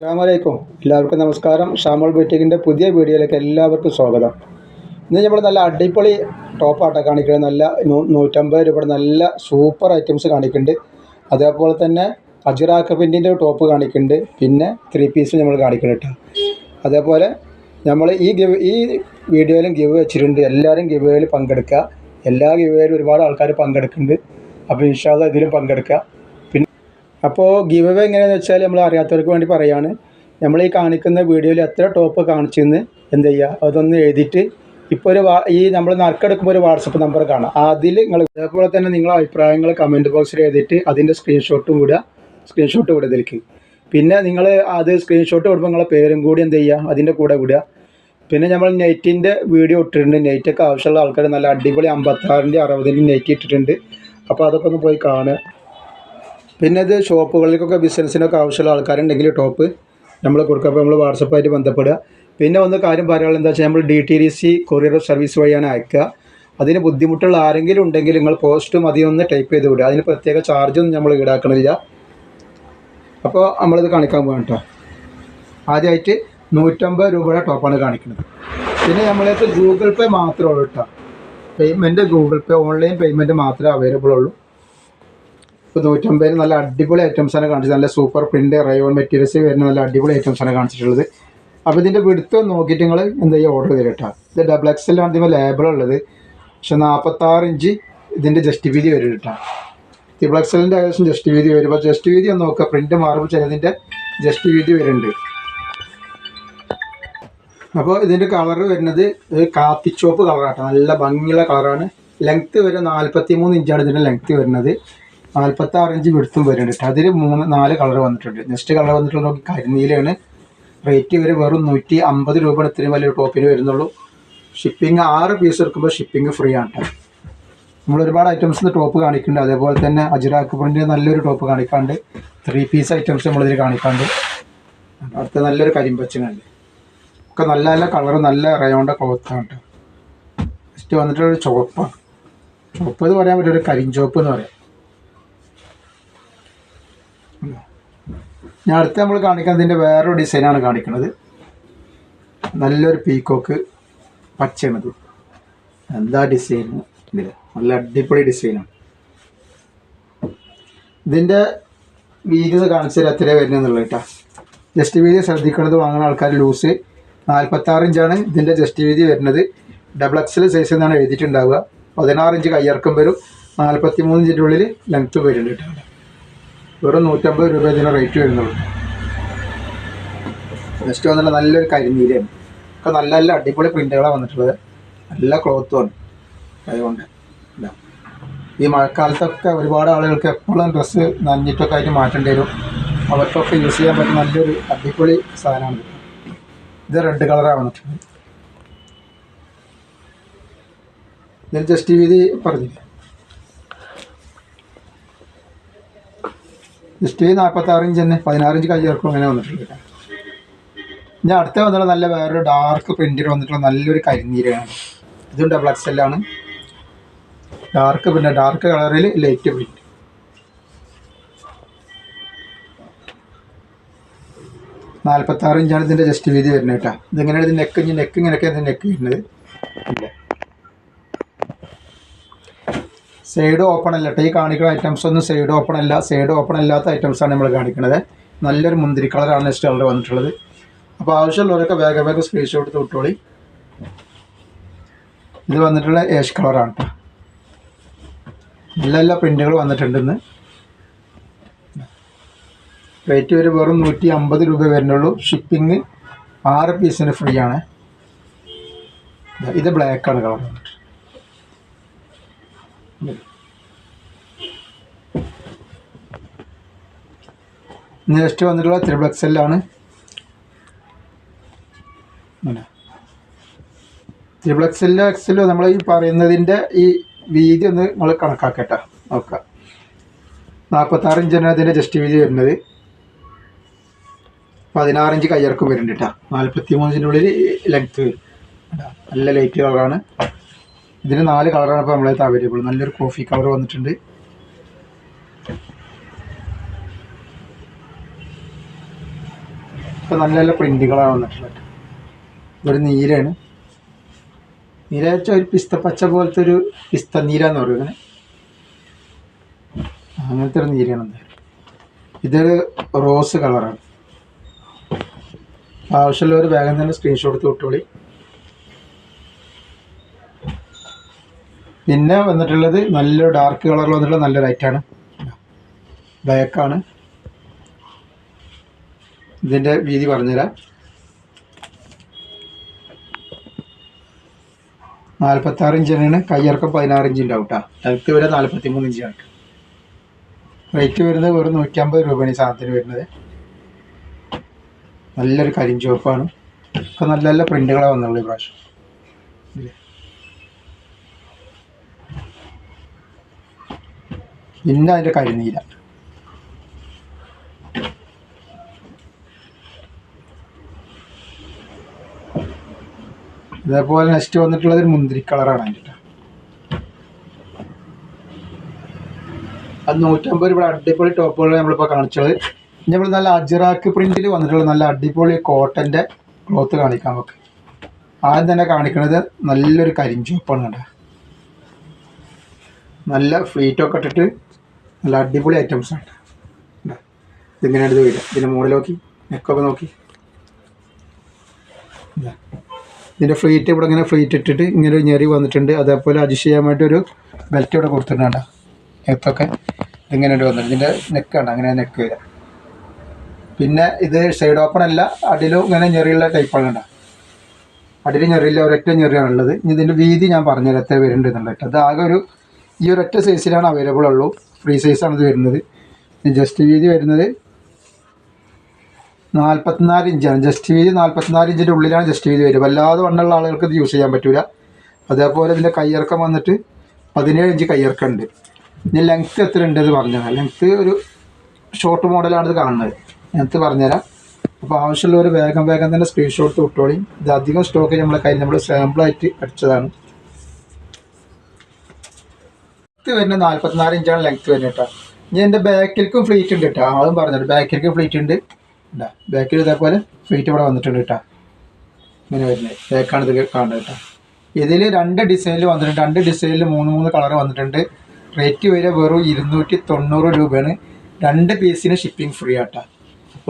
അസ്സാമലൈക്കും എല്ലാവർക്കും നമസ്കാരം. ഷാമോൾ ബുറ്റിക്കിന്റെ പുതിയ വീഡിയോയിലേക്ക് എല്ലാവർക്കും സ്വാഗതം. ഇന്ന് നമ്മൾ നല്ല അടിപൊളി ടോപ്പാട്ടോ കാണിക്കുന്നത് നല്ല നൂറ്റമ്പത് രൂപയുടെ നല്ല സൂപ്പർ ഐറ്റംസ് കാണിക്കുന്നുണ്ട്. അതേപോലെ തന്നെ അജിറാക്ക പിന്റിന്റെ ടോപ്പ് കാണിക്കുന്നുണ്ട്. പിന്നെ ത്രീ പീസ് നമ്മൾ കാണിക്കുന്നുണ്ട് അതേപോലെ നമ്മൾ ഈ ഗിവ് ഈ വീഡിയോയിലും ഗിവ് വെച്ചിട്ടുണ്ട്. എല്ലാവരും ഗിവേയിൽ പങ്കെടുക്കുക. എല്ലാ ഗിവേയിലും ഒരുപാട് ആൾക്കാർ പങ്കെടുക്കുന്നുണ്ട്. അപ്പോൾ ഇൻഷാല്ല ഇതിലും പങ്കെടുക്കുക. അപ്പോൾ ഗീവ് അവേ എങ്ങനെയാണെന്ന് വെച്ചാൽ നമ്മൾ അറിയാത്തവർക്ക് വേണ്ടി പറയാണ്. നമ്മൾ ഈ കാണിക്കുന്ന വീഡിയോയിൽ എത്ര ടോപ്പ് കാണിച്ചെന്ന് എന്ത് ചെയ്യുക അതൊന്ന് എഴുതിയിട്ട് ഇപ്പോൾ ഒരു ഈ നമ്മൾ നറുക്കെടുക്കുമ്പോൾ ഒരു വാട്സപ്പ് നമ്പർ കാണാം. അതിൽ നിങ്ങൾ അതേപോലെ തന്നെ നിങ്ങളെ അഭിപ്രായങ്ങൾ കമന്റ് ബോക്സിൽ എഴുതിയിട്ട് അതിന്റെ സ്ക്രീൻഷോട്ടും വിടുക സ്ക്രീൻഷോട്ട് വിടുക ഇതിലേക്ക് പിന്നെ നിങ്ങൾ അത് സ്ക്രീൻഷോട്ട് വിടുമ്പോൾ നിങ്ങളെ പേരും കൂടി എന്ത് ചെയ്യുക അതിന്റെ കൂടെ വിടുക. പിന്നെ നമ്മൾ നെറ്റിന്റെ വീഡിയോ ഇട്ടിട്ടുണ്ട്. നെറ്റൊക്കെ ആവശ്യമുള്ള ആൾക്കാർ നല്ല അടിപൊളി അമ്പത്താറിന്റെ അറുപതിന്റെ നെറ്റ് ഇട്ടിട്ടുണ്ട്. അപ്പോൾ അതൊക്കെ ഒന്ന് പോയി കാണുക. പിന്നെ ഇത് ഷോപ്പുകളിലേക്കൊക്കെ ബിസിനസ്സിനൊക്കെ ആവശ്യമുള്ള ആൾക്കാരുണ്ടെങ്കിൽ ടോപ്പ് നമ്മൾ കൊടുക്കുക. അപ്പോൾ നമ്മൾ വാട്സപ്പായിട്ട് ബന്ധപ്പെടുക. പിന്നെ ഒന്ന് കാര്യം പറയാനുള്ളത് എന്താ വെച്ചാൽ നമ്മൾ D T D C courier service വഴിയാണ് അയക്കുക. അതിന് ബുദ്ധിമുട്ടുള്ള ആരെങ്കിലും ഉണ്ടെങ്കിൽ നിങ്ങൾ പോസ്റ്റും അധികം ഒന്ന് ടൈപ്പ് ചെയ്ത് വിടുക. അതിന് പ്രത്യേക ചാർജൊന്നും നമ്മൾ ഈടാക്കണില്ല. അപ്പോൾ നമ്മളിത് കാണിക്കാൻ പോകാം കേട്ടോ. ആദ്യമായിട്ട് നൂറ്റമ്പത് രൂപയുടെ ടോപ്പാണ് കാണിക്കുന്നത്. പിന്നെ നമ്മളിപ്പോൾ ഗൂഗിൾ പേ മാത്രമേ ഉള്ളൂ കേട്ടോ. Payment Google pay online payment മാത്രമേ അവൈലബിൾ ഉള്ളൂ. ഇപ്പോൾ നൂറ്റമ്പതിന് നല്ല അടിപൊളി ഐറ്റംസാണ് കാണിച്ചത്. നല്ല സൂപ്പർ പ്രിന്റ് റയോൺ മെറ്റീരിയൽസ് വരുന്ന നല്ല അടിപൊളി ഐറ്റംസാണ് കാണിച്ചിട്ടുള്ളത്. അപ്പോൾ ഇതിന്റെ വിടുത്ത് നോക്കിയിട്ട് നിങ്ങൾ എന്താ ചെയ്യുക ഓർഡർ ചെയ്ത് കേട്ടോ. ഇത് ഡബിൾ എക്സ് എല്ലാം ഇതിന്റെ ലേബിൾ ഉള്ളത്. പക്ഷെ നാൽപ്പത്താറ് ഇഞ്ച് ഇതിന്റെ ജസ്റ്റ് വീതി വരും കേട്ടോ. ത്രിബിൾ എക്സലിന്റെ ഏകദേശം ജസ്റ്റ് വീതി വരും. അപ്പോൾ ജസ്റ്റ് വീതി ഒന്ന് നോക്കുക. പ്രിന്റ് മാറുമ്പോൾ ചിലതിന്റെ ജസ്റ്റ് വീതി വരുന്നുണ്ട്. അപ്പോൾ ഇതിന്റെ കളർ വരുന്നത് ഒരു കാപ്പിച്ചോപ്പ് കളറാട്ടോ നല്ല ഭംഗിയുള്ള കളറാണ് ലെങ്ത്ത് വരെ നാൽപ്പത്തി മൂന്ന് ഇഞ്ചാണ് ഇതിന്റെ ലെങ്ത്ത് വരുന്നത്. നാൽപ്പത്തി ആറ് ഇഞ്ച് വിടുത്തും വരുന്നുണ്ട് അതിൽ മൂന്ന് നാല് കളർ വന്നിട്ടുണ്ട്. നെക്സ്റ്റ് കളർ വന്നിട്ടുള്ള നോക്കി കരിനീലയാണ്. റേറ്റ് വരെ വെറും നൂറ്റി അമ്പത് രൂപ ഇത്രയും വലിയ ടോപ്പിന് വരുന്നുള്ളൂ. ഷിപ്പിംഗ് ആറ് പീസ് എടുക്കുമ്പോൾ ഷിപ്പിംഗ് ഫ്രീ ആണ് കേട്ടോ നമ്മൾ ഒരുപാട് ഐറ്റംസ് ടോപ്പ് കാണിക്കുന്നുണ്ട്. അതേപോലെ തന്നെ അജിറാക്ക് പ്രിന്റ് നല്ലൊരു ടോപ്പ് കാണിക്കാണ്ട്. ത്രീ പീസ് ഐറ്റംസ് നമ്മളിതിൽ കാണിക്കാണ്ട്. അടുത്ത നല്ലൊരു കരിമ്പച്ചനുണ്ട്. ഒക്കെ നല്ല നല്ല കളർ നല്ല റയോണ്ട ക്ലോത്താണ് കേട്ടോ നെക്സ്റ്റ് വന്നിട്ടൊരു ചുവപ്പാണ്. ചുവപ്പ് എന്ന് പറയാൻ പറ്റും ഒരു കരിഞ്ചുവപ്പ് എന്ന് പറയാം. ഞാൻ അടുത്ത് നമ്മൾ കാണിക്കുന്നത് ഇതിന്റെ വേറൊരു ഡിസൈനാണ് കാണിക്കുന്നത്. നല്ലൊരു പീക്കോക്ക് പച്ചയാണത് എന്താ ഡിസൈൻ ഇതിൽ നല്ല അടിപൊളി ഡിസൈനാണ് ഇതിന്റെ വീതി കാണിച്ചാൽ തരാം എത്രയാണ് വരുന്നതെന്നുള്ളത് കേട്ടോ ജസ്റ്റ് വീതി ശ്രദ്ധിക്കുന്നത് വാങ്ങുന്ന ആൾക്കാർ ലൂസ് നാൽപ്പത്താറ് ഇഞ്ചാണ് ഇതിന്റെ ജസ്റ്റ് വീതി വരുന്നത്. ഡബിൾ എക്സൽ സൈസ് എന്നാണ് എഴുതിയിട്ടുണ്ടാവുക. പതിനാറ് ഇഞ്ച് കയ്യിറക്കം വരും. നാൽപ്പത്തി മൂന്ന് ഇഞ്ചിന്റെ ഉള്ളിൽ ലെങ്ത്ത് വരുന്നുണ്ട് കേട്ടോ വെറും നൂറ്റമ്പത് രൂപ ഇതിന് റേറ്റ് വരുന്നുള്ളൂ. നെക്സ്റ്റ് വന്നിട്ട് നല്ലൊരു കരിനീലയാണ് ഒക്കെ നല്ല നല്ല അടിപൊളി പ്രിന്റുകളാണ് വന്നിട്ടുള്ളത്. നല്ല ക്ലോത്തുമാണ് അതുകൊണ്ട്. ഈ മഴക്കാലത്തൊക്കെ ഒരുപാട് ആളുകൾക്ക് എപ്പോഴും ഡ്രസ്സ് നനഞ്ഞിട്ടൊക്കെ ആയിട്ട് മാറ്റേണ്ടി വരും. അവർക്കൊക്കെ യൂസ് ചെയ്യാൻ പറ്റുന്ന നല്ലൊരു അടിപൊളി സാധനമാണ്. ഇത് റെഡ് കളറാണ് വന്നിട്ടുള്ളത്. ഇതിൽ ജസ്റ്റ് വീതി പറഞ്ഞില്ല? നാൽപ്പത്തി നാൽപ്പത്താറ് ഇഞ്ച് തന്നെ പതിനാറ് ഇഞ്ച് കൈ ചേർക്കും അങ്ങനെ വന്നിട്ടുണ്ട്. ഇനി അടുത്ത വന്നിട്ട് നല്ല വേറൊരു ഡാർക്ക് പ്രിന്റിൽ വന്നിട്ടുള്ള നല്ലൊരു കരിനീരാണ് ഇതും ഡബിൾ എക്സലാണ് ഡാർക്ക് പിന്നെ ഡാർക്ക് കളറിൽ ലൈറ്റ് പ്രിന്റ് നാൽപ്പത്താറ് ഇഞ്ചാണ് ഇതിന്റെ ജസ്റ്റ് വീതി വരുന്നത് കേട്ടോ. ഇതിങ്ങനെയാണ് ഇത് നെക്ക് ഇഞ്ച് നെക്ക് ഇങ്ങനെയൊക്കെ ഇതിന്റെ നെക്ക് വരുന്നത് ഇല്ല സൈഡ് ഓപ്പൺ അല്ല കേട്ടോ. ഈ കാണിക്കുന്ന ഐറ്റംസ് ഒന്നും സൈഡ് ഓപ്പൺ അല്ല. സൈഡ് ഓപ്പൺ അല്ലാത്ത ഐറ്റംസ് ആണ് നമ്മൾ കാണിക്കുന്നത്. നല്ലൊരു മുന്തിരി കളറാണ് നെക്സ്റ്റ് കളർ വന്നിട്ടുള്ളത്. അപ്പോൾ ആവശ്യമുള്ളവരൊക്കെ വേഗം വേഗം സ്ക്രീൻഷോട്ട് കൊടുത്ത് വിട്ടോളി. ഇത് വന്നിട്ടുള്ള ഏഷ് കളറാണ് കേട്ടോ. നല്ല എല്ലാ വന്നിട്ടുണ്ട് ഇന്ന്. റേറ്റ് ഒരു വെറും നൂറ്റി അമ്പത് രൂപ വരുന്നുള്ളൂ. ഷിപ്പിംഗ് ആറ് പീസിന് ഫ്രീ ആണ്. ഇത് ബ്ലാക്കാണ് കളർ വന്നിട്ട് നെക്സ്റ്റ് വന്നിട്ടുള്ള ത്രിബിൾ എക്സലാണ് ത്രിബിൾ എക്സലിലോ എക്സലോ നമ്മൾ ഈ പറയുന്നതിന്റെ ഈ വീതി ഒന്ന് നമ്മൾ കണക്കാക്കട്ടെ. നോക്കാം. നാൽപ്പത്താറ് ഇഞ്ചാണ് അതിന്റെ ജസ്റ്റ് വീതി വരുന്നത്. പതിനാറ് ഇഞ്ച് കയ്യിറക്കം വരുന്നുണ്ട് കേട്ടോ. നാൽപ്പത്തി മൂന്നിന്റെ ഉള്ളിൽ ലെങ്ത്ത് വരും. നല്ല ലൈറ്റ് കളറാണ് ഇതിന് നാല് കളറാണ് ഇപ്പോൾ നമ്മളെ അവൈലബിൾ നല്ലൊരു കോഫി കളർ വന്നിട്ടുണ്ട്. ഇപ്പം നല്ല നല്ല പ്രിന്റുകളാണ് വന്നിട്ടുള്ളത്. ഒരു നീരാണ് നീര വെച്ചാൽ ഒരു പിസ്ത പച്ച പോലത്തെ ഒരു പിസ്ത നീരാന്ന് പറയുന്നത് അങ്ങനത്തെ ഒരു നീരാണ് ഇതൊരു റോസ് കളറാണ്. ആവശ്യമുള്ളവർ വേഗം തന്നെ സ്ക്രീൻഷോട്ട് തൊട്ടുപൊളി പിന്നെ വന്നിട്ടുള്ളത് നല്ലൊരു ഡാർക്ക് കളറിൽ വന്നിട്ടുള്ള നല്ല ലൈറ്റാണ് ബാക്കാണ് ഇതിന്റെ വീതി പറഞ്ഞുതരാം. നാൽപ്പത്താറ് ഇഞ്ചാണ് കയ്യിറക്കം പതിനാറ് ഇഞ്ച് ഉണ്ടാവും കേട്ടോ ലെങ്ത്ത് വരെ നാൽപ്പത്തി മൂന്ന് ഇഞ്ചാണ് റേറ്റ് വരുന്നത് വെറും നൂറ്റമ്പത് രൂപയാണ് ഈ സാധനത്തിന് വരുന്നത്. നല്ലൊരു കരിഞ്ചുവപ്പാണ് ഒക്കെ നല്ല നല്ല പ്രിന്റുകളാണ് വന്നുള്ളൂ ഈ പ്രാവശ്യം? പിന്നെ അതിന്റെ കരിനീല. ഇതേപോലെ നെക്സ്റ്റ് വന്നിട്ടുള്ളത് ഒരു മുന്തിരി കളറാണ് അതിന്റെ. അത് നൂറ്റമ്പത് രൂപ അടിപൊളി ടോപ്പുകൾ നമ്മളിപ്പോൾ കാണിച്ചത് ഇനി നമ്മൾ നല്ല അജിറാക്ക് പ്രിന്റിൽ വന്നിട്ടുള്ള നല്ല അടിപൊളി കോട്ടന്റെ ക്ലോത്ത് കാണിക്കാം നമുക്ക് ആദ്യം തന്നെ കാണിക്കുന്നത് നല്ലൊരു കരിഞ്ചോപ്പാണ് കണ്ട നല്ല ഫ്ലീറ്റൊക്കെ ഇട്ടിട്ട് നല്ല അടിപൊളി ഐറ്റംസ് ആണ് കണ്ടോ? ഇതിങ്ങനെയാണ് ഇത് വരിക ഇതിന്റെ മുകളിൽ നോക്കി നെക്കൊക്കെ നോക്കി ഇതാ. ഇതിന്റെ ഫ്ലീറ്റ് ഇവിടെ ഇങ്ങനെ ഫ്ലീറ്റ് ഇട്ടിട്ട് ഇങ്ങനെ ഒരു ഞെറി വന്നിട്ടുണ്ട്. അതേപോലെ വേണ്ടി ഒരു ബെൽറ്റ് ഇവിടെ കൊടുത്തിട്ടുണ്ട് നെക്കൊക്കെ ഇതിങ്ങനെ വന്നിട്ടുണ്ട്. വന്നിട്ട് ഇതിന്റെ നെക്കാണ് അങ്ങനെ നെക്ക് വരിക. പിന്നെ ഇത് സൈഡ് ഓപ്പൺ അല്ല. അടിയിലും ഇങ്ങനെ ഞെറിയുള്ള ടൈപ്പാണ് കണ്ടോ അടിയിൽ ഞെറിയില്ല. ഒരൊറ്റ ഞെറിയാണ് ഉള്ളത്. ഇനി ഇതിന്റെ വീതി ഞാൻ പറഞ്ഞുതരാം. എത്ര വരുന്നുണ്ട് എന്നുള്ളത് അത് ആകെ ഒരു ഈ ഒരൊറ്റ സൈസിലാണ് അവൈലബിൾ ഉള്ളൂ. ഫ്രീ സൈസാണ് ഇത് വരുന്നത്. ജസ്റ്റ് വീതി വരുന്നത് നാൽപ്പത്തിനാല് ഇഞ്ചാണ്. ജസ്റ്റ് വീതി നാൽപ്പത്തിനാല് ഇഞ്ചിന്റെ ഉള്ളിലാണ് ജസ്റ്റ് വീതി വരും വല്ലാതെ വണ്ണുള്ള ആളുകൾക്ക് ഇത് യൂസ് ചെയ്യാൻ പറ്റില്ല അതേപോലെ ഇതിന്റെ കയ്യിറക്കം വന്നിട്ട് പതിനേഴ് ഇഞ്ച് കയ്യിറക്കം ഉണ്ട്. ഇനി ലെങ്ത്ത് എത്ര ഉണ്ട് എന്ന് പറഞ്ഞാൽ ലെങ്ത്ത് ഒരു ഷോർട്ട് മോഡലാണ് ഇത് കാണുന്നത്. ലെങ്ത്ത് പറഞ്ഞുതരാം അപ്പോൾ ആവശ്യമുള്ളവർ വേഗം വേഗം തന്നെ സ്ക്രീൻഷോട്ട് വിട്ടോളി. ഇത് അധികം സ്റ്റോക്ക് നമ്മളെ കയ്യിൽ നമ്മൾ സാമ്പിളായിട്ട് അടിച്ചതാണ്. ലെങ്ത്ത് വരുന്നത് നാൽപ്പത്തിനാല് ഇഞ്ചാണ് ലെങ്ത്ത് വരുന്നത് കേട്ടോ. ഇനി എന്റെ ബാക്കിലേക്കും ഫ്ലീറ്റ് ഉണ്ട് കേട്ടോ. അതും പറഞ്ഞിട്ട് ബാക്കിൽക്കും ഫ്ലീറ്റ് ഉണ്ട്. ഉണ്ടാ ബാക്കിൽ ഇതേപോലെ ഫെയ്റ്റ് ഇവിടെ വന്നിട്ടുണ്ട് കേട്ടോ ഇങ്ങനെ വരുന്നത് ബാക്കാണ് ഇത് കാണുന്നത് കേട്ടോ ഇതിൽ രണ്ട് ഡിസൈനിൽ വന്നിട്ടുണ്ട്. രണ്ട് ഡിസൈനിൽ മൂന്ന് മൂന്ന് കളർ വന്നിട്ടുണ്ട്. റേറ്റ് വരെ വെറും ഇരുന്നൂറ്റി തൊണ്ണൂറ് രൂപയാണ്. രണ്ട് പീസിന് ഷിപ്പിംഗ് ഫ്രീ ആട്ടാ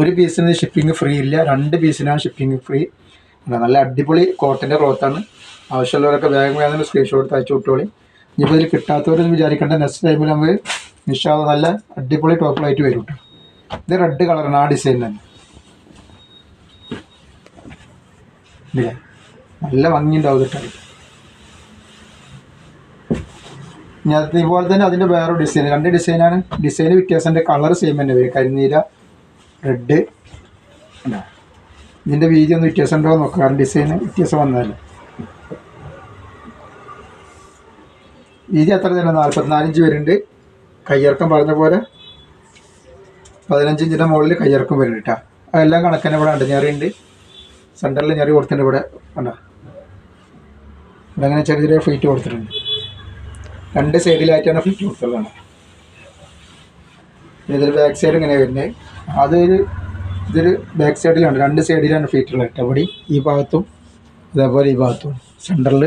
ഒരു പീസിന് ഷിപ്പിംഗ് ഫ്രീ ഇല്ല. രണ്ട് പീസിനാണ് ഷിപ്പിംഗ് ഫ്രീ നല്ല അടിപൊളി കോട്ടന്റെ ക്ലോത്താണ് ആവശ്യമുള്ളവരൊക്കെ വേഗം വേഗം സ്ക്രീൻഷോട്ട് അയച്ചു വിട്ടോളി. ഇനിയിപ്പോൾ ഇതിൽ കിട്ടാത്തവരൊന്നും വിചാരിക്കേണ്ട. നെക്സ്റ്റ് ടൈമിൽ നമുക്ക് നിഷാദ് നല്ല അടിപൊളി ടോപ്പിലായിട്ട് വരും കേട്ടോ ഇത് റെഡ് കളറാണ് ആ ഡിസൈൻ തന്നെ. ഇല്ലേ? നല്ല ഭംഗിയുണ്ടാവും കേട്ടോ ഞാൻ ഇതുപോലെ തന്നെ അതിന്റെ വേറെ ഡിസൈൻ രണ്ട് ഡിസൈനാണ് ഡിസൈൻ വ്യത്യാസത്തിന്റെ കളർ സെയിം തന്നെ വരും. കരിനീര റെഡ് ഇതിന്റെ വീതി ഒന്ന് വ്യത്യാസം ഉണ്ടോ നോക്കുക നോക്കാം. കാരണം ഡിസൈൻ വ്യത്യാസം വന്നതല്ലേ. വീതി അത്ര തന്നെ? നാൽപ്പത്തിനാലിഞ്ച് വരുന്നുണ്ട്. കയ്യിറക്കം പറഞ്ഞ പോലെ പതിനഞ്ചിഞ്ചിന്റെ മുകളിൽ കയ്യിറക്കം വരുന്നുണ്ട് കേട്ടോ അതെല്ലാം കണക്കന്നെ ഇവിടെ ഉണ്ട്. സെന്ററിൽ ഞെറി കൊടുത്തിട്ടുണ്ട് ഇവിടെ കണ്ടോ? ഇവിടെ അങ്ങനെ ചെറിയ ചെറിയ ഫ്ലീറ്റ് കൊടുത്തിട്ടുണ്ട്. രണ്ട് സൈഡിലായിട്ടാണ് ഫീറ്റ് കൊടുത്തുള്ളതാണ് ഇതിൽ ബാക്ക് സൈഡ് ഇങ്ങനെ വരുന്നത്. അതൊരു ഇതൊരു ബാക്ക് സൈഡിലാണ് രണ്ട് സൈഡിലാണ് ഫീറ്റ് ഉള്ളത് കേട്ടോ. ഈ ഭാഗത്തും അതേപോലെ ഈ ഭാഗത്തും. സെന്ററിൽ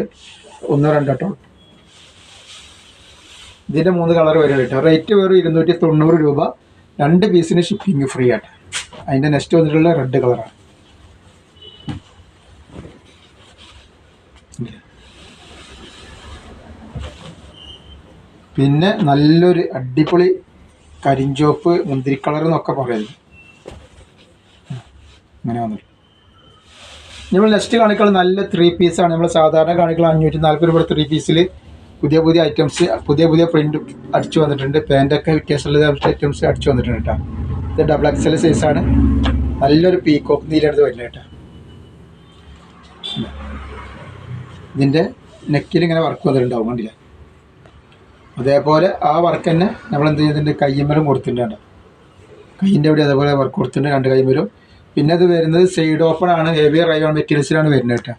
ഒന്നോ രണ്ടോ ടോൾ ഇതിന്റെ മൂന്ന് കളർ വരും കേട്ടോ. റേറ്റ് വെറും ഇരുന്നൂറ്റി തൊണ്ണൂറ് രൂപ. രണ്ട് പീസിന് ഷിപ്പിംഗ് ഫ്രീ ആയിട്ട് അതിന്റെ നെക്സ്റ്റ് വന്നിട്ടുള്ള റെഡ് കളറാണ് പിന്നെ നല്ലൊരു അടിപൊളി കരിഞ്ചോപ്പ് മുന്തിരി കളർ എന്നൊക്കെ പറയുന്നത് അങ്ങനെ വന്നിട്ട്. നമ്മൾ നെക്സ്റ്റ് കാണിക്കൾ നല്ല ത്രീ പീസാണ് നമ്മൾ സാധാരണ കാണിക്കൾ അഞ്ഞൂറ്റി നാൽപ്പത് രൂപ ത്രീ പീസിൽ പുതിയ പുതിയ ഐറ്റംസ് പുതിയ പുതിയ പ്രിന്റ് അടിച്ചു വന്നിട്ടുണ്ട്. പാന്റൊക്കെ വ്യത്യാസമുള്ള ഐറ്റംസ് അടിച്ചു വന്നിട്ടുണ്ട് കേട്ടോ ഇത് ഡബിൾ എക്സൽ സൈസാണ് നല്ലൊരു പീക്കോക്ക് നീലെടുത്ത് വരുന്നത് കേട്ടോ ഇതിന്റെ നെക്കിൽ ഇങ്ങനെ വർക്ക് വന്നിട്ടുണ്ടാവും. കണ്ടില്ല? അതേപോലെ ആ വർക്ക് തന്നെ നമ്മൾ എന്ത് ചെയ്യുന്നുണ്ട്? കയ്യമ്മലും കൊടുത്തിട്ടുണ്ട്. കയ്യിന്റെ അവിടെ അതേപോലെ വർക്ക് കൊടുത്തിട്ടുണ്ട് രണ്ട് കയ്യമ്മലും പിന്നെ അത് വരുന്നത് സൈഡ് ഓപ്പൺ ആണ്. ഹെവി റയോൺ മെറ്റീരിയൽസിലാണ് വരുന്നത് കേട്ടോ.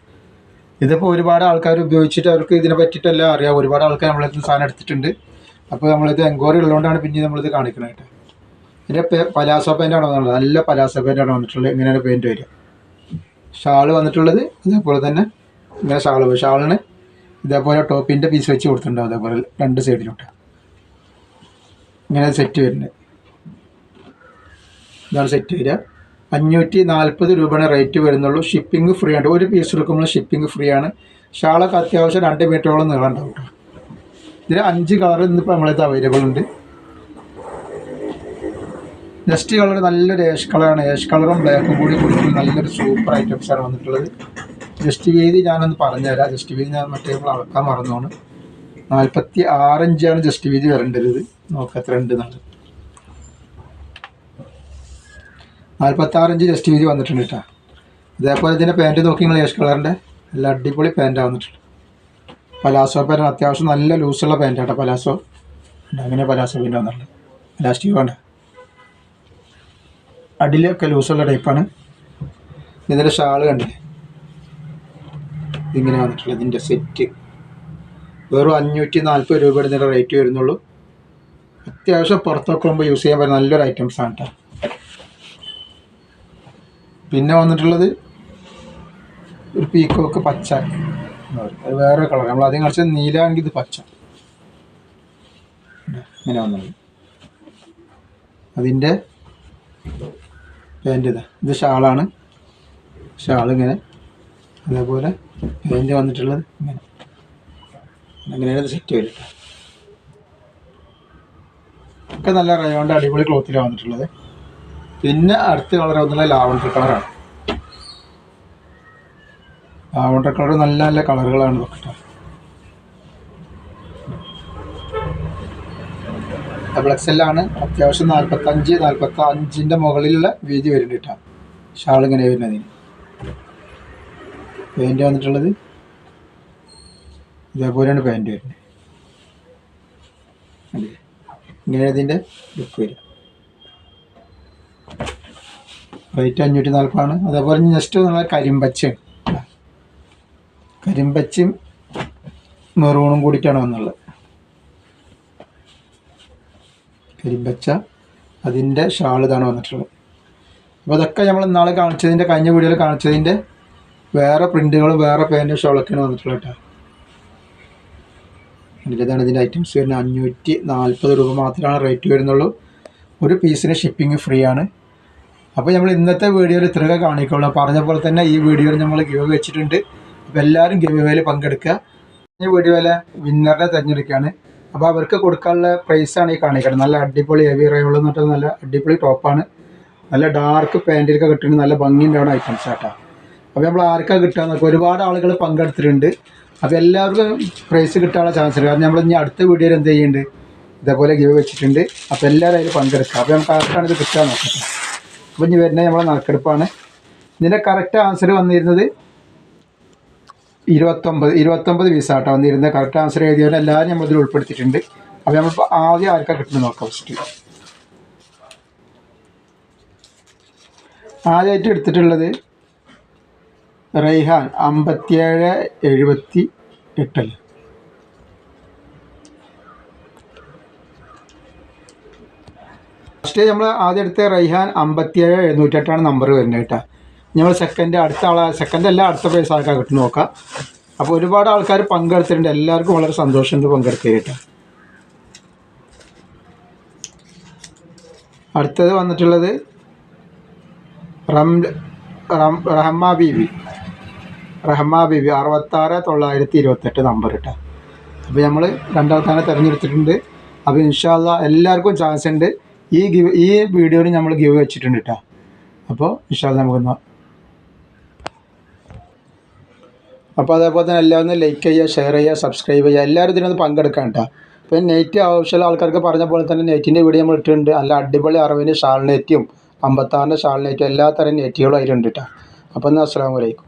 ഇതിപ്പോൾ ഒരുപാട് ആൾക്കാർ ഉപയോഗിച്ചിട്ട് അവർക്ക് ഇതിനെ പറ്റിയിട്ടെല്ലാം അറിയാം. ഒരുപാട് ആൾക്കാർ നമ്മളിത് സാധനം എടുത്തിട്ടുണ്ട്. അപ്പോൾ നമ്മളിത് എൻക്വയറി ഉള്ളതുകൊണ്ടാണ് പിന്നെ നമ്മളിത് കാണിക്കുന്നത് കേട്ടോ. ഇതിന്റെ പലാസോ പെയിന്റാണ് വന്നിട്ടുള്ളത് നല്ല പലാസോ പെയിന്റാണ് വന്നിട്ടുള്ളത്. ഇങ്ങനെയാണ് പെയിന്റ് വരിക. ഷാൾ വന്നിട്ടുള്ളത്. അതേപോലെ തന്നെ ഇങ്ങനെ ഷാൾ. ഷാളിന് ഇതേപോലെ ടോപ്പിന്റെ പീസ് വെച്ച് കൊടുത്തിട്ടുണ്ടാവും അതേപോലെ രണ്ട് സൈഡിലോട്ട് ഇങ്ങനെ സെറ്റ് വരുന്നത്. ഇതാണ് സെറ്റ് വരിക. അഞ്ഞൂറ്റി നാൽപ്പത് രൂപയുടെ റേറ്റ് വരുന്നുള്ളൂ. ഷിപ്പിംഗ് ഫ്രീ ആണ്. ഒരു പീസ് എടുക്കുമ്പോൾ ഷിപ്പിംഗ് ഫ്രീ ആണ്. ഷാളൊക്കെ അത്യാവശ്യം രണ്ട് മീറ്ററോളം നീളം ഉണ്ടാവും ഇതിൽ അഞ്ച് കളർ ഇന്നിപ്പോൾ നമ്മളത് അവൈലബിൾ ഉണ്ട്. നെക്സ്റ്റ് കളർ നല്ലൊരു ഏഷ് കളറാണ് ഏഷ് കളറും ബ്ലാക്കും കൂടി കൊടുക്കുന്ന നല്ലൊരു സൂപ്പർ ഐറ്റംസ് ആണ് വന്നിട്ടുള്ളത്. ജസ്റ്റ് വീതി ഞാനൊന്ന് പറഞ്ഞുതരാം. ജസ്റ്റ് വീതി ഞാൻ മറ്റേ നമ്മൾ അളക്കാൻ മറന്നോണ്. നാൽപ്പത്തി ആറ് ഇഞ്ചാണ് ജസ്റ്റ് വീതി വരേണ്ടത്. നോക്ക എത്ര ഉണ്ട് നാൽപ്പത്തി ആറ് ഇഞ്ച് ജസ്റ്റ് വന്നിട്ടുണ്ട് കേട്ടോ. അതേപോലെ ഇതിന്റെ പാന്റ് നോക്കി നിങ്ങൾ ഏഷ് കളറിന്റെ നല്ല അടിപൊളി പാന്റ് വന്നിട്ടുണ്ട്. പലാസോ പാന്റ് അത്യാവശ്യം നല്ല ലൂസുള്ള പാന്റ് കേട്ടോ പലാസോ. അങ്ങനെ പലാസോ പാന്റ് വന്നിട്ടുണ്ട് ഇലാസ്റ്റിക് വേണ്ട. അടിയിലൊക്കെ ലൂസുള്ള ടൈപ്പാണ് ഇതിന്റെ ഷാൾ കണ്ടില്ലേ? ഇതിങ്ങനെ വന്നിട്ടുള്ളത് ഇതിന്റെ സെറ്റ് വെറും അഞ്ഞൂറ്റി നാൽപ്പത് രൂപയുടെ ഇതിന്റെ റേറ്റ് വരുന്നുള്ളൂ. അത്യാവശ്യം പുറത്തൊക്കെ പോകുമ്പോൾ യൂസ് ചെയ്യാൻ പറ്റുന്ന നല്ലൊരു ഐറ്റംസ് ആണ് കേട്ടോ പിന്നെ വന്നിട്ടുള്ളത് ഒരു പീക്കോക്ക് പച്ച. അത് വേറെ കളർ നമ്മൾ ആദ്യം കളിച്ചത് നീലാണെങ്കിൽ ഇത് പച്ച. ഇങ്ങനെ വന്നത് അതിന്റെ പാന്റ് ഇതാ. ഇത് ഷാളാണ്. ഷാളിങ്ങനെ ഇങ്ങനെ അതേപോലെ പാന്റ് വന്നിട്ടുള്ളത്? ഇങ്ങനെ. അങ്ങനെയാണ് ഇത് സെറ്റ് വരിക ഒക്കെ നല്ല റയോണ്ട് അടിപൊളി ക്ലോത്തിലാണ് വന്നിട്ടുള്ളത്. പിന്നെ അടുത്ത കളർ വന്നുള്ള ലാവണ്ടർ കളറാണ് ലാവണ്ടർ കളർ നല്ല നല്ല കളറുകളാണ് ഇതൊക്കെ. ഡബിൾ എക്സ് ആണ്. അത്യാവശ്യം നാൽപ്പത്തഞ്ച് നാൽപ്പത്തി അഞ്ചിന്റെ മുകളിലുള്ള വീതി വരുന്നുണ്ട് കേട്ടോ. ഷാൾ ഇങ്ങനെ വരുന്നതിന്. പാന്റ് വന്നിട്ടുള്ളത്. ഇതേപോലെയാണ് പാന്റ് വരുന്നത്. കണ്ടില്ലേ? ഇങ്ങനെ ഇതിന്റെ ലുക്ക് വരും റേറ്റ് അഞ്ഞൂറ്റി നാൽപ്പതാണ് അതേപോലെ നെക്സ്റ്റ് നമ്മളെ കരിമ്പച്ചയാണ് കരിമ്പച്ചയും. മെറൂണും കൂടിയിട്ടാണ് വന്നുള്ളത്. കരിമ്പച്ച അതിന്റെ ഷാൾ ഇതാണ് വന്നിട്ടുള്ളത്. അപ്പോൾ അതൊക്കെ നമ്മൾ ഇന്നാൾ കാണിച്ചതിന്റെ കഴിഞ്ഞ വീഡിയോയിൽ കാണിച്ചതിന്റെ വേറെ പ്രിന്റുകളും വേറെ പാന്റും ഷോളൊക്കെയാണ് വന്നിട്ടുള്ളത് കേട്ടോ. അതിന്റെ ഇതാണ് ഇതിന്റെ ഐറ്റംസ് വരുന്നത്. അഞ്ഞൂറ്റി നാൽപ്പത് രൂപ മാത്രമാണ് റേറ്റ് വരുന്നുള്ളൂ. ഒരു പീസിന് ഷിപ്പിംഗ് ഫ്രീ ആണ്. അപ്പോൾ നമ്മൾ ഇന്നത്തെ വീഡിയോയിൽ ഇത്രയൊക്കെ കാണിക്കുള്ളൂ. പറഞ്ഞ പോലെ തന്നെ ഈ വീഡിയോയിൽ നമ്മൾ ഗിവ് വെച്ചിട്ടുണ്ട്. അപ്പോൾ എല്ലാവരും ഗിവ് വേയിൽ പങ്കെടുക്കുക. ഈ വീഡിയോയിലെ വിന്നറിനെ തിരഞ്ഞെടുക്കുകയാണ്. അപ്പോൾ അവർക്ക് കൊടുക്കാനുള്ള പ്രൈസാണ് ഈ കാണിക്കുന്നത് നല്ല അടിപൊളി ഹെവി റയോൾ എന്ന് പറഞ്ഞാൽ നല്ല അടിപൊളി ടോപ്പാണ് നല്ല ഡാർക്ക് പാന്റിലൊക്കെ കിട്ടുന്ന നല്ല ഭംഗിയുണ്ടാവുന്ന ഐറ്റംസ് ആട്ടോ അപ്പോൾ നമ്മൾ ആർക്കാ കിട്ടുക ഒരുപാട് ആളുകൾ പങ്കെടുത്തിട്ടുണ്ട്. അപ്പോൾ എല്ലാവർക്കും പ്രൈസ് കിട്ടാനുള്ള ചാൻസ് ഉണ്ട്. കാരണം നമ്മൾ ഇനി അടുത്ത വീഡിയോയിൽ എന്ത് ചെയ്യുന്നുണ്ട് ഇതേപോലെ ഗിവ് വെച്ചിട്ടുണ്ട്. അപ്പോൾ എല്ലാവരും അതിൽ പങ്കെടുക്കുക അപ്പോൾ നമുക്ക് ആർക്കാണ് ഇത് കിട്ടാൻ നോക്കട്ടെ. അപ്പോൾ ഇനി വരുന്നത് നമ്മളെ നറുക്കെടുപ്പാണ്. ഇതിന്റെ കറക്റ്റ് ആൻസർ വന്നിരുന്നത് ഇരുപത്തൊമ്പത് ഇരുപത്തൊമ്പത് പീസാട്ടോ വന്നിരുന്നത്. കറക്റ്റ് ആൻസർ എഴുതിയവരെ എല്ലാവരും നമ്മൾ ഇതിൽ ഉൾപ്പെടുത്തിയിട്ടുണ്ട്. അപ്പോൾ നമ്മളിപ്പോൾ ആദ്യം ആർക്കാണ് കിട്ടുന്നത് നോക്കാം ഫസ്റ്റ് ആദ്യമായിട്ട് എടുത്തിട്ടുള്ളത് റൈഹാൻ അമ്പത്തിയേഴ് എഴുപത്തി എട്ടല്ലേ ഫസ്റ്റ് നമ്മൾ ആദ്യം എടുത്ത റൈഹാൻ അമ്പത്തിയേഴ് എഴുന്നൂറ്റെട്ടാണ് നമ്പർ വരുന്നത് കേട്ടോ. നമ്മൾ സെക്കൻഡ് അടുത്ത ആളെ സെക്കൻഡ് അല്ല അടുത്ത പ്രൈസ് ആൾക്കാർ കിട്ടും നോക്കാം. അപ്പോൾ ഒരുപാട് ആൾക്കാർ പങ്കെടുത്തിട്ടുണ്ട്. എല്ലാവർക്കും വളരെ സന്തോഷമുണ്ട് പങ്കെടുക്കുക കേട്ടോ. അടുത്തത് വന്നിട്ടുള്ളത് റം റം റഹമ്മ ബീവി. റഹമ്മ ബിബി അറുപത്താറ് തൊള്ളായിരത്തി ഇരുപത്തെട്ട് നമ്പർ കേട്ടോ അപ്പോൾ നമ്മൾ രണ്ടാൾക്കാരെ തിരഞ്ഞെടുത്തിട്ടുണ്ട്. അപ്പോൾ ഇൻഷാല്ല എല്ലാവർക്കും ചാൻസ് ഉണ്ട്. ഈ ഗിവ് ഈ വീഡിയോയിൽ നമ്മൾ ഗിവ് വെച്ചിട്ടുണ്ട് കേട്ടോ അപ്പോൾ ഇൻഷാല്ല നമുക്കൊന്ന് അപ്പോൾ അതേപോലെ തന്നെ എല്ലാവരും ലൈക്ക് ചെയ്യുക ഷെയർ ചെയ്യുക സബ്സ്ക്രൈബ് ചെയ്യുക. എല്ലാവരും ഇതിനൊന്ന് പങ്കെടുക്കാം കേട്ടോ പിന്നെ നെറ്റ് ആവശ്യമുള്ള ആൾക്കാർക്ക് പറഞ്ഞ പോലെ തന്നെ നെറ്റിന്റെ വീഡിയോ നമ്മൾ ഇട്ടിട്ടുണ്ട്. നല്ല അടിപൊളി അറിവിന് ഷാൾ നെറ്റും അമ്പത്താറിന്റെ ഷാൾ നെറ്റും എല്ലാ നെറ്റുകളും അതിലുണ്ട് കേട്ടോ അപ്പോൾ എന്നാൽ അസ്സാം വലൈക്കും